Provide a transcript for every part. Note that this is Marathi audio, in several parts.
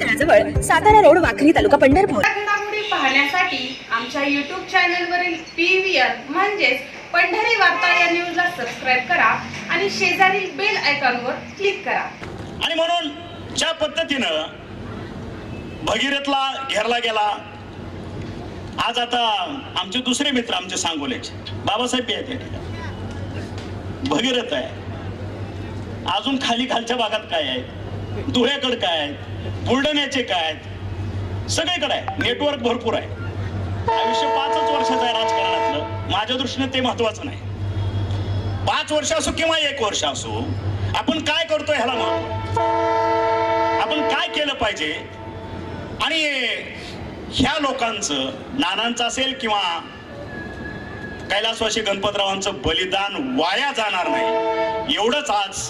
तळाजवळ सातारा रोड वाखरी तालुका पंढरपूर. पाहण्यासाठी आमच्या युट्यूब चॅनलवरील पी व्ही आर म्हणजेच पंढरी वार्ता या न्यूजला सबस्क्राईब करा आणि शेजारील बेल आयकॉनवर क्लिक करा. आणि म्हणून ज्या पद्धतीनं भगीरथला घेरला गेला आज आता आमचे दुसरे मित्र आमचे सांगोल्याचे बाबासाहेब आहेत या ठिकाणी. भगीरथ आहे. अजून खाली खालच्या भागात काय आहे? धुळ्याकडे काय बुलढाण्याचे काय सगळीकडे आहे. नेटवर्क भरपूर आहे. आयुष्य पाचच वर्षाचं आहे राजकारणातलं. माझ्या दृष्टीने ते महत्वाचं नाही. पाच वर्ष असो किंवा एक वर्ष असो आपण काय करतोय ह्याला महत्त्व आपण काय केलं पाहिजे? आणि ह्या लोकांचं नानांचं असेल किंवा कैलासवासी गणपतरावांचं बलिदान वाया जाणार नाही. एवढंच आज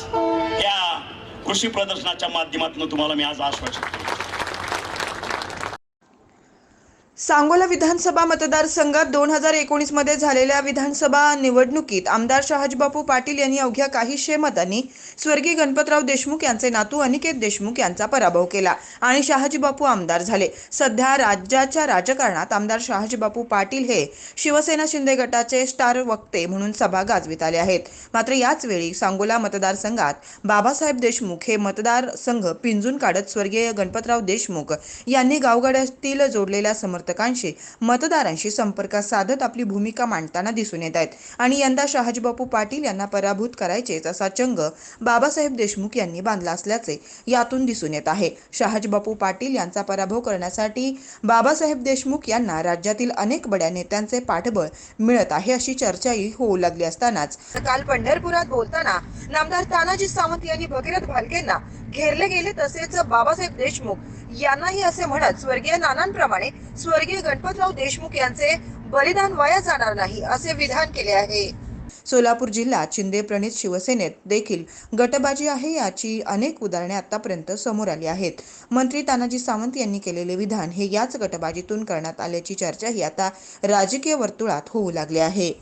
या कृषी प्रदर्शनाच्या माध्यमातून तुम्हाला मी आज आश्वासन सांगोला विधानसभा मतदारसंघात दोन हजार एकोणीसमध्ये झालेल्या विधानसभा निवडणुकीत आमदार शहाजीबापू पाटील यांनी अवघ्या काहीशे मतांनी स्वर्गीय गणपतराव देशमुख यांचे नातू अनिकेत देशमुख यांचा पराभव केला आणि शहाजीबापू आमदार झाले. सध्या राज्याच्या राजकारणात आमदार शहाजीबापू पाटील हे शिवसेना शिंदे गटाचे स्टार वक्ते म्हणून सभा गाजवित आले आहेत. मात्र याच वेळी सांगोला मतदारसंघात बाबासाहेब देशमुख हे मतदारसंघ पिंजून काढत स्वर्गीय गणपतराव देशमुख यांनी गावगाड्यातील जोडलेल्या समर्थकांशी मतदारांशी संपर्क साधत आपली भूमिका मांडताना दिसून येत आहेत. आणि यंदा शहाजीबापू पाटील यांना पराभूत करायचेच असा चंग बाबासाहेब देशमुख यांनी बांधला असल्याचे यातून दिसून येत आहे. शहाजीबापू पाटील यांचा पराभव करण्यासाठी बाबासाहेब देशमुख यांना राज्यातील अनेक बड्या नेत्यांचे पाठबळ मिळत आहे अशी चर्चाही होऊ लागली असतानाच. काल पंढरपुरात बोलताना नामदार तानाजी सावंत यांनी भगीरथ भालकेंना घेरले गेले तसेच बाबासाहेब देशमुख यांनाही असे म्हणत स्वर्गीय नानांप्रमाणे स्वर्गीय गणपतराव देशमुख यांचे बलिदान वाया जाणार नाही असे विधान केले आहे. सोलापूर जिल्हा चिंदे प्रणित शिवसेनेत देखील गटबाजी आहे याची अनेक उदाहरणे आतापर्यंत समोर आली आहेत. मंत्री तानाजी सावंत यांनी केलेले विधान हे याच गटबाजीतून करण्यात आल्याची चर्चाही आता राजकीय वर्तुळात होऊ लागली आहे.